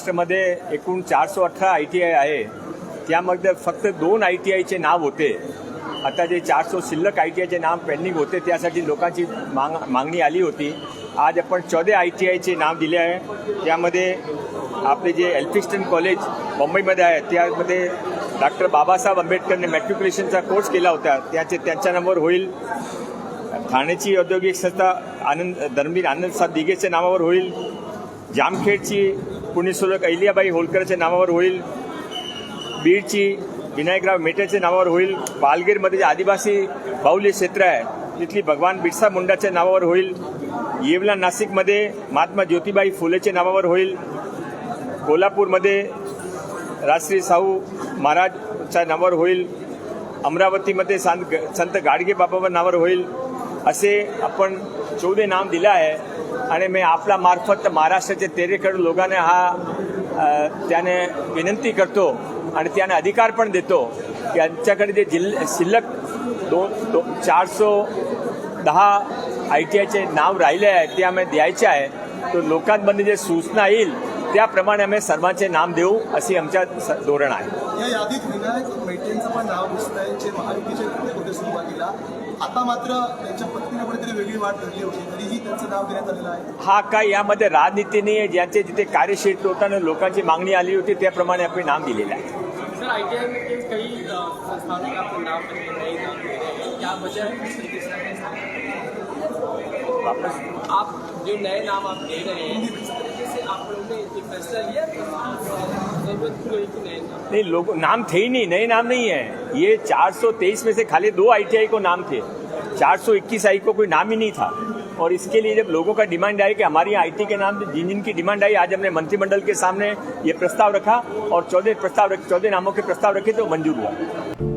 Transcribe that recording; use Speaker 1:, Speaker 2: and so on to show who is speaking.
Speaker 1: महाराष्ट्रामध्ये एकूण चारशे अठरा आय टी आय आहे. त्यामध्ये फक्त दोन आय टी आयचे नाव होते. आता जे चारशे शिल्लक आय टी आयचे नाव पेंडिंग होते त्यासाठी लोकांची मांग मागणी आली होती. आज आपण चौदा आय टी आयचे नाव दिले आहे. त्यामध्ये आपले जे एल्फिस्टन कॉलेज मुंबईमध्ये आहे त्यामध्ये डॉक्टर बाबासाहेब आंबेडकरने मॅट्रिक्युलेशनचा कोर्स केला होता. त्याचे त्यांच्या नावावर होईल. ठाण्याची औद्योगिक संस्था आनंद धर्मवीर आनंद साहेब दिघेच्या नावावर होईल. जामखेडची पुण्यसुलक अहिल्याबाई होळकरच्या नावावर होईल. बीडची विनायकराव मेटेच्या नावावर होईल. पालगीरमध्ये जे आदिवासी बाहुल्य क्षेत्र आहे. तिथली भगवान बिरसा मुंडाच्या नावावर होईल. येवला नाशिकमध्ये महात्मा ज्योतिबाई फुलेच्या नावावर होईल. कोल्हापूरमध्ये राजश्री शाहू महाराजच्या नावावर होईल. अमरावतीमध्ये संत संत गाडगे बाबावर नावावर होईल. असे आपण चौदे नाम दिलं आहे. आणि मी आपला मार्फत महाराष्ट्राचे तेरेकडे लोकांना हा त्याने विनंती करतो आणि त्याने अधिकार पण देतो की यांच्याकडे जे जिल्ह शिल्लक दोन दो चारसो दहा आय टी आयचे नाव राहिले आहे ते आम्ही द्यायचे आहे. तो लोकांमध्ये जे सूचना येईल त्याप्रमाणे आम्ही सर्वांचे नाम देऊ अशी आमच्या स- धोरण आहे.
Speaker 2: या यादीत विनायक मेटेंचं पण नाव दिसतंय. जे महायुतीचे नेते होते सुरुवातीला आता मात्र त्यांच्या पत्नीने कुठेतरी वेगळी वाट धरली होती. तरीही त्यांचं नाव देण्यात आलेलं आहे.
Speaker 1: हा काय यामध्ये राजनीती नाही आहे ज्यांचे जिथे कार्यशील होताना लोकांची मागणी आली होती त्याप्रमाणे आपण नाम दिलेलं आहे.
Speaker 3: सर आई टी आई में कई संस्थानों का हैं है
Speaker 1: वापस.
Speaker 3: आप जो नए नाम आप दे रहे हैं किस तरीके से आप लोगों ने ये फैसला लिया
Speaker 1: नहीं, लोग, नाम थे ही नहीं, नए नाम नहीं है। ये 423 में से खाली दो आईटीआई को नाम थे। 421 आई को कोई नाम ही नहीं था। और इसके लिए जब लोगों का डिमांड आई कि हमारी आईटी के नाम, जिन जिन की डिमांड आई, आज हमने मंत्रिमंडल के सामने ये प्रस्ताव रखा और चौदह प्रस्ताव चौदह नामों के प्रस्ताव रखे तो मंजूर हुआ।